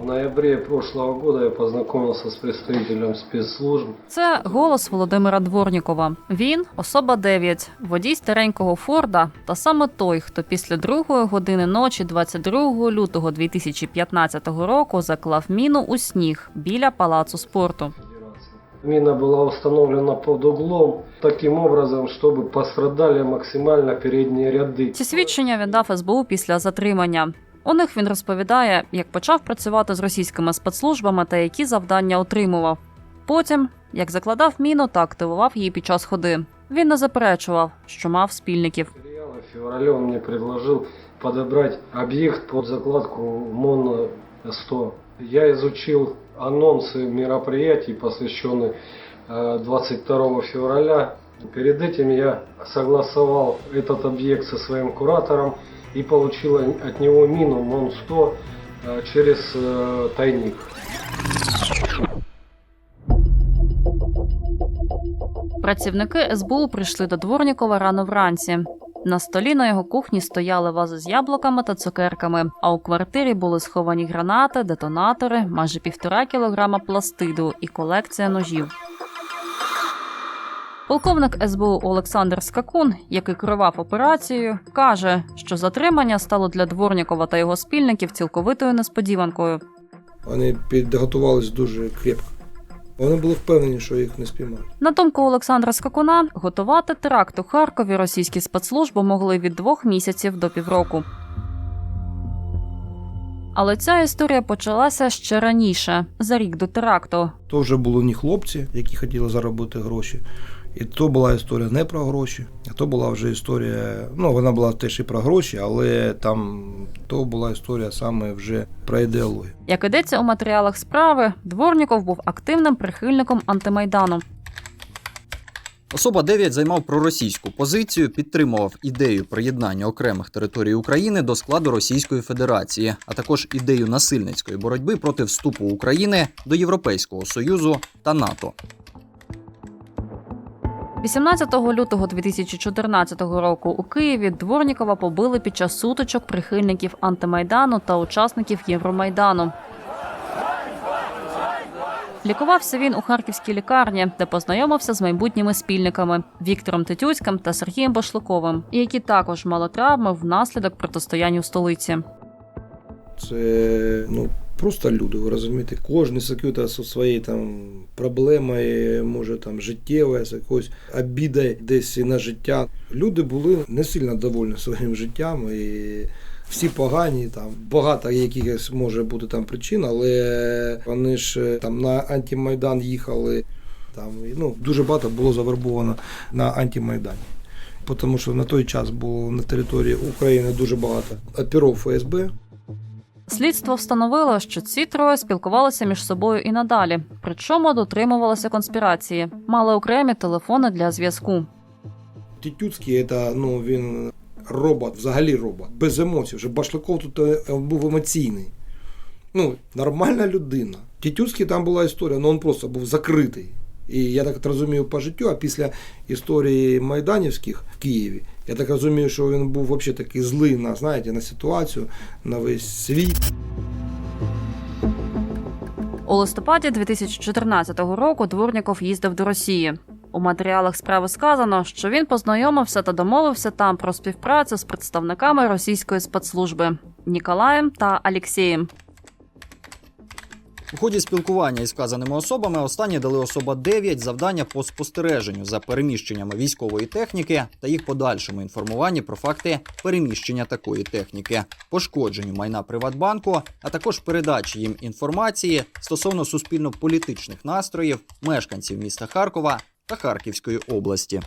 В ноябре прошлого года я познакомился с представителем спецслужб. Це голос Володимира Дворнікова. Він особа 9, водій старенького Форда, та саме той, хто після другої години ночі, 22 лютого 2015 року, заклав міну у сніг біля палацу спорту. Федерации. Мина была установлена под углом таким образом, чтобы пострадали максимально передние ряды. Ці свідчення він дав СБУ після затримання. У них він розповідає, як почав працювати з російськими спецслужбами та які завдання отримував. Потім, як закладав міну та активував її під час ходи. Він не заперечував, що мав спільників. материала. В феврале он мне предложил подобрать объект под закладку МОН-100. Я изучил анонсы мероприятий, посвященных э, 22 февраля. Перед этим я согласовал этот объект со своим куратором и получил от него мину МОН-100 э, через э, тайник. Працівники СБУ прийшли до Дворнікова рано вранці. На столі на його кухні стояли вази з яблуками та цукерками, а у квартирі були сховані гранати, детонатори, майже півтора кілограма пластиду і колекція ножів. Полковник СБУ Олександр Скакун, який керував операцією, каже, що затримання стало для Дворнікова та його спільників цілковитою несподіванкою. Вони підготувались дуже крепко. Вони були впевнені, що їх не спіймають. На думку Олександра Скакуна, готувати теракт у Харкові російські спецслужби могли від двох місяців до півроку. Але ця історія почалася ще раніше, за рік до теракту. То вже були не хлопці, які хотіли заробити гроші. І то була історія не про гроші, а то була вже історія. Ну, вона була теж і про гроші, але там то була історія саме вже про ідеологію. Як йдеться у матеріалах справи, Дворніков був активним прихильником антимайдану. Особа 9 займав проросійську позицію, підтримував ідею приєднання окремих територій України до складу Російської Федерації, а також ідею насильницької боротьби проти вступу України до Європейського Союзу та НАТО. 18 лютого 2014 року у Києві Дворнікова побили під час сутичок прихильників антимайдану та учасників Євромайдану. Лікувався він у харківській лікарні, де познайомився з майбутніми спільниками Віктором Тетюцьким та Сергієм Башлуковим, які також мали травми внаслідок протистояння у столиці. Це ну, просто люди, ви розумієте, кожен зі своєю там проблемою, може там життєвою, з якоюсь обідою десь на життя. Люди були не сильно довольні своїм життям і всі погані, там багато якихось може бути там причин, але вони ж е, там на антимайдан їхали. Там ну, дуже багато було завербовано на антимайдані. Тому що на той час було на території України дуже багато оперов ФСБ, Слідство встановило, що ці троє спілкувалися між собою і надалі, причому дотримувалися конспірації, мали окремі телефони для зв'язку. Тітюцький це ну він робот, взагалі робот, без емоцій. Вже Башлаков тут е, був емоційний. Ну, нормальна людина. Тітюцький там була історія, але він просто був закритий. І я так розумію по життю, а після історії майданівських в Києві, я так розумію, що він був взагалі такий злий на, знаєте, на ситуацію, на весь світ. У листопаді 2014 року Дворніков їздив до Росії. У матеріалах справи сказано, що він познайомився та домовився там про співпрацю з представниками російської спецслужби Ніколаєм та Алєксєєм. У ході спілкування із вказаними особами останні дали особа 9 завдання по спостереженню за переміщеннями військової техніки та їх подальшому інформуванні про факти переміщення такої техніки, пошкодженню майна Приватбанку, а також передачі їм інформації стосовно суспільно-політичних настроїв мешканців міста Харкова та Харківської області.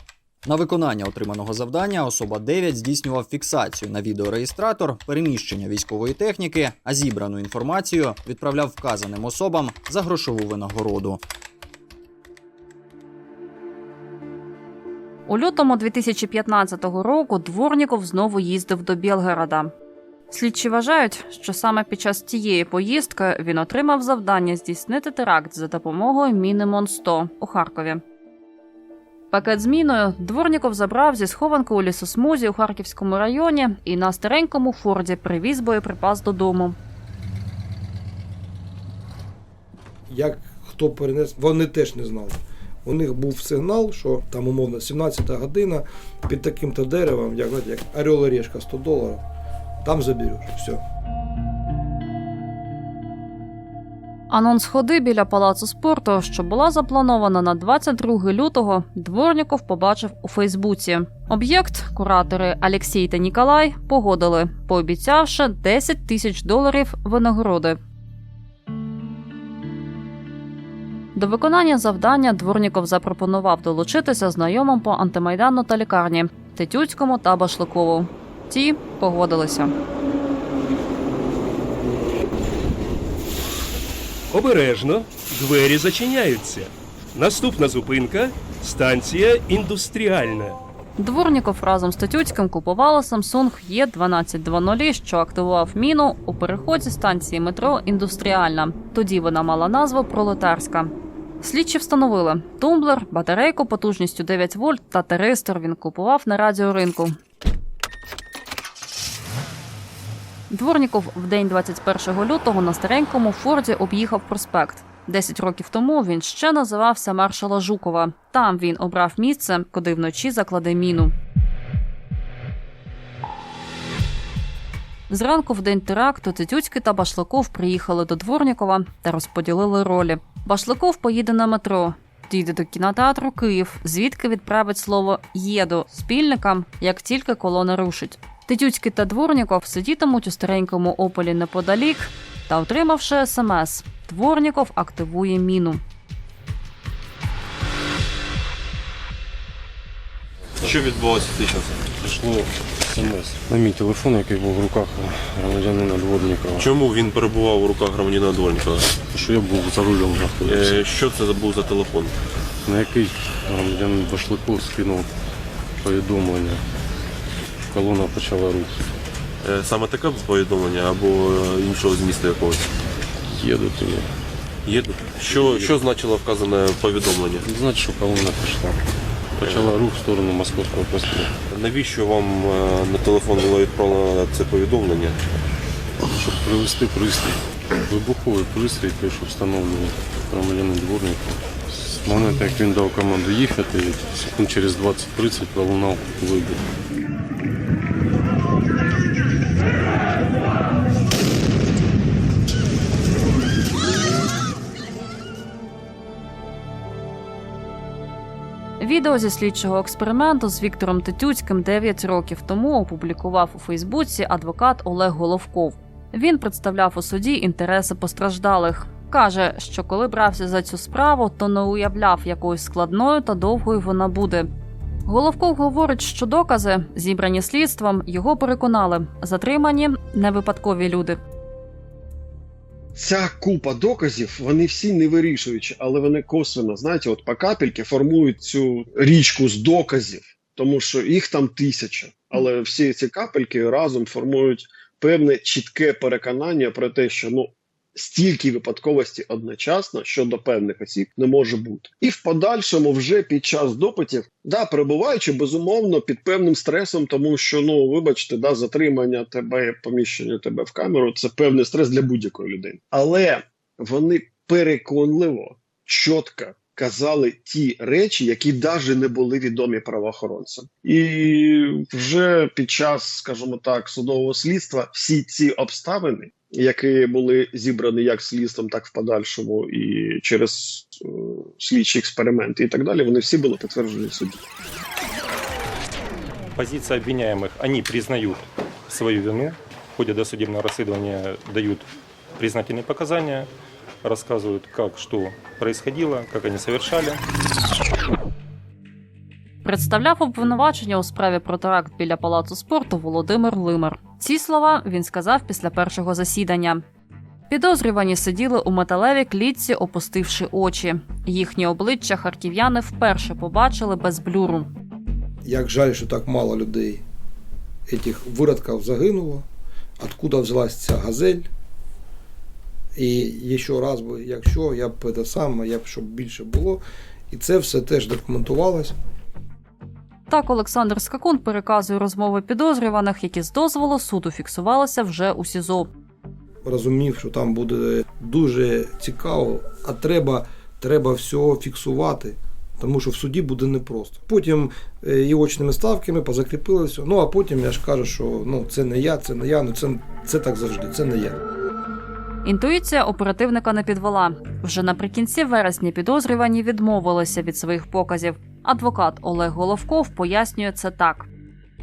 На виконання отриманого завдання особа 9 здійснював фіксацію на відеореєстратор переміщення військової техніки, а зібрану інформацію відправляв вказаним особам за грошову винагороду. У лютому 2015 року Дворніков знову їздив до Білгорода. Слідчі вважають, що саме під час тієї поїздки він отримав завдання здійснити теракт за допомогою міни Мон-100 у Харкові. Пакет з міною Дворніков забрав зі схованки у лісосмузі у Харківському районі і на старенькому форді привіз боєприпас додому. як хто перенес, вони теж не знали. У них був сигнал, що там умовно 17 година під таким-то деревом, як, як орел і решка 100 доларів, там забереш. Все. Анонс ходи біля палацу спорту, що була запланована на 22 лютого, Дворніков побачив у Фейсбуці. Об'єкт куратори Алексій та Ніколай погодили, пообіцявши 10 тисяч доларів винагороди. До виконання завдання Дворніков запропонував долучитися знайомим по антимайдану та лікарні Тетюцькому та Башликову. Ті погодилися. Обережно, двері зачиняються. Наступна зупинка станція індустріальна. Дворніков разом з Тетюцьким купували Samsung E1220, що активував міну у переході станції метро Індустріальна. Тоді вона мала назву Пролетарська. Слідчі встановили тумблер, батарейку потужністю 9 вольт та теристор він купував на радіоринку. Дворніков в день 21 лютого на старенькому Форді об'їхав проспект. Десять років тому він ще називався маршала Жукова. Там він обрав місце, куди вночі закладе міну. Зранку в день теракту Тетюцький та Башлаков приїхали до Дворнікова та розподілили ролі. Башлаков поїде на метро, дійде до кінотеатру Київ, звідки відправить слово «єду» спільникам, як тільки колона рушить. Тетюцький та Дворніков сидітимуть у старенькому ополі неподалік та, отримавши смс, Дворніков активує міну. Що відбулося під час? Прийшло смс на мій телефон, який був в руках громадянина Дворнікова. Чому він перебував у руках громадянина Дворнікова? Що я був за рулем знаходився, Е, Що це був за телефон? на який громадянин Башликов скинув повідомлення. Колона почала рух. Е, Саме таке повідомлення або е, іншого змісту якогось? Їдете. Є? Що, що значило вказане повідомлення? Значить, що колона пішла. Почала рух в сторону московського проспекту. Навіщо вам е, на телефон було відправлено це повідомлення? Щоб привезти пристрій. Вибуховий пристрій, той, що встановлював громадянин Дворнікова. З моменту, як він дав команду їхати, секунд через 20-30 пролунав вибух. Відео зі слідчого експерименту з Віктором Тетюцьким 9 років тому опублікував у Фейсбуці адвокат Олег Головков. Він представляв у суді інтереси постраждалих. Каже, що коли брався за цю справу, то не уявляв, якою складною та довгою вона буде. Головков говорить, що докази, зібрані слідством, його переконали. Затримані не випадкові люди. Ця купа доказів, вони всі не вирішуючі, але вони косвенно, знаєте, от по капельки формують цю річку з доказів, тому що їх там тисяча. Але всі ці капельки разом формують певне чітке переконання про те, що ну стільки випадковості одночасно щодо певних осіб не може бути. І в подальшому, вже під час допитів, да, перебуваючи безумовно під певним стресом, тому що ну, вибачте, да, затримання тебе, поміщення тебе в камеру це певний стрес для будь-якої людини. Але вони переконливо, чітко. Казали ті речі, які навіть не були відомі правоохоронцям, і вже під час, скажімо так, судового слідства всі ці обставини, які були зібрані як слідством, так в подальшому, і через е, слідчі експерименти, і так далі, вони всі були підтверджені в суді. позиция обвиняемых, они признают свою вину, в ходе досудебного расследования дают признательные показания, рассказывают, как что происходило, как они совершали. Представляв обвинувачення у справі про теракт біля палацу спорту Володимир Лимер. Ці слова він сказав після першого засідання. Підозрювані сиділи у металевій клітці, опустивши очі. Їхні обличчя харків'яни вперше побачили без блюру. Як жаль, що так мало людей этих виродків загинуло. Откуда взялась ця газель? І ще раз якщо я б те саме, я б щоб більше було. І це все теж документувалось. Так Олександр Скакун переказує розмови підозрюваних, які з дозволу суду фіксувалися вже у СІЗО. розумів, що там буде дуже цікаво, а треба, треба все фіксувати. Тому що в суді буде непросто. Потім е, і очними ставками позакріпили все. Ну а потім я ж кажу, що ну це не я, це не я, ну це, це так завжди, це не я. Інтуїція оперативника не підвела. Вже наприкінці вересня підозрювані відмовилися від своїх показів. Адвокат Олег Головков пояснює це так.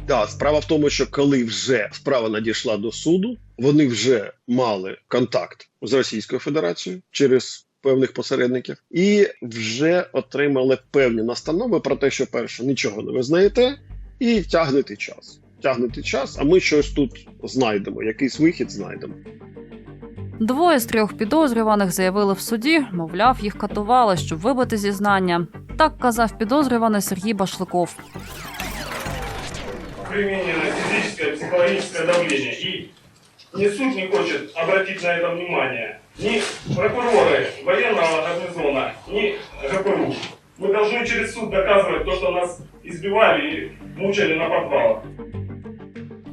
Да, справа в тому, що коли вже справа надійшла до суду, вони вже мали контакт з Російською Федерацією через певних посередників і вже отримали певні настанови про те, що перше нічого не визнаєте, і тягнете час. Тягнете час, а ми щось тут знайдемо, якийсь вихід знайдемо. Двоє з трьох підозрюваних заявили в суді, мовляв, їх катували, щоб вибити зізнання. Так казав підозрюваний Сергій Башликов. применено физическое, психологическое давление. И ни суд не хочет обратить на это внимание. Ни прокуроры военного гарнизона, ни ГПУ. Мы должны через суд доказывать то, что нас избивали и мучили на подвалах.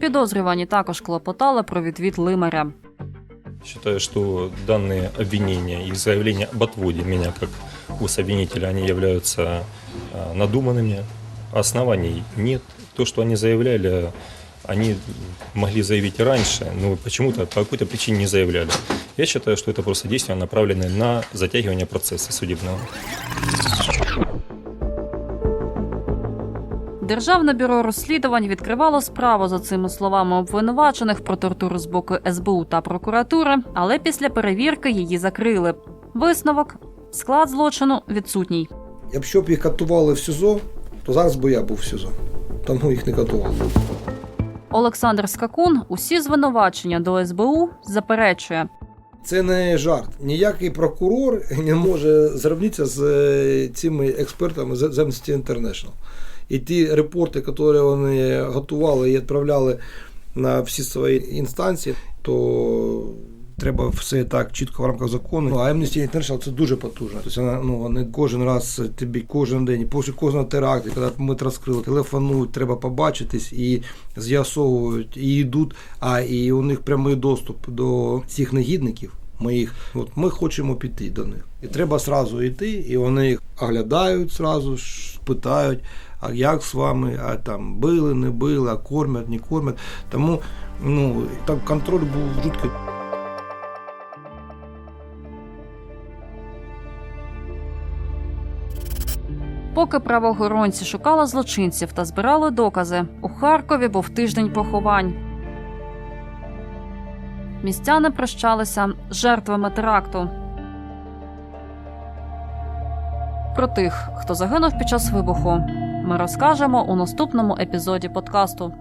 Підозрювані також клопотали про відвід лимаря. Считаю, что данные обвинения и заявления об отводе меня как усобвинителя, они являются э, надуманными. Оснований нет. То, что они заявляли, они могли заявить и раньше, но почему-то по какой-то причине не заявляли. Я считаю, что это просто действия, направленные на затягивание процесса судебного. Державне бюро розслідувань відкривало справу за цими словами обвинувачених про тортуру з боку СБУ та прокуратури, але після перевірки її закрили. Висновок склад злочину відсутній. Якщо б їх катували в СІЗО, то зараз би я був в СІЗО. Тому їх не катували. Олександр Скакун усі звинувачення до СБУ заперечує. Це не жарт. Ніякий прокурор не може зрівнятися з е, цими експертами з з Amnesty International. І ті репорти, які вони готували і відправляли на всі свої інстанції, то треба все так чітко в рамках закону. Ну, А Amnesty International це дуже потужно. Тобто вона, ну, вони кожен раз тобі кожен день, після кожного теракту, коли ми розкрили, телефонують, треба побачитись і з'ясовують, і йдуть, а і у них прямий доступ до цих негідників. Ми їх, от ми хочемо піти до них. І треба сразу йти, і вони їх оглядають сразу, питають, а як з вами, а там били, не били, а кормять, не кормять. Тому ну, там контроль був жуткий. Поки правоохоронці шукали злочинців та збирали докази, у Харкові був тиждень поховань. Містяни прощалися з жертвами теракту. Про тих, хто загинув під час вибуху, ми розкажемо у наступному епізоді подкасту.